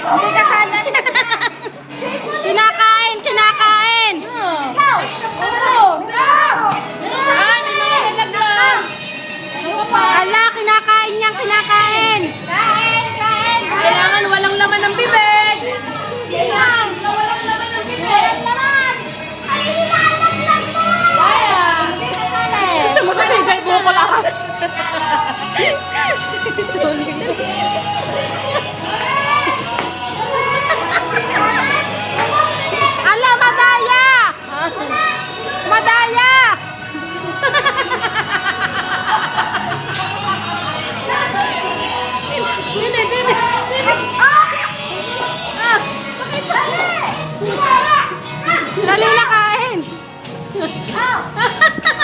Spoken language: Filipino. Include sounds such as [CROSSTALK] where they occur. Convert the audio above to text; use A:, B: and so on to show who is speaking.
A: [LAUGHS]
B: kinakain, kinakain.
A: Ikaw!
B: Ay, may mga nalaglag. Ala, kinakain niyang kinakain.
A: Kain, kain. Kailangan
B: walang laman ng bibig. Kailangan walang laman ng bibig.
A: Ay, nilalaglag mo. Kaya. Ito
B: mo sa singkay bukol ako. Ito. Dali na kain!
A: Ah.
B: [LAUGHS]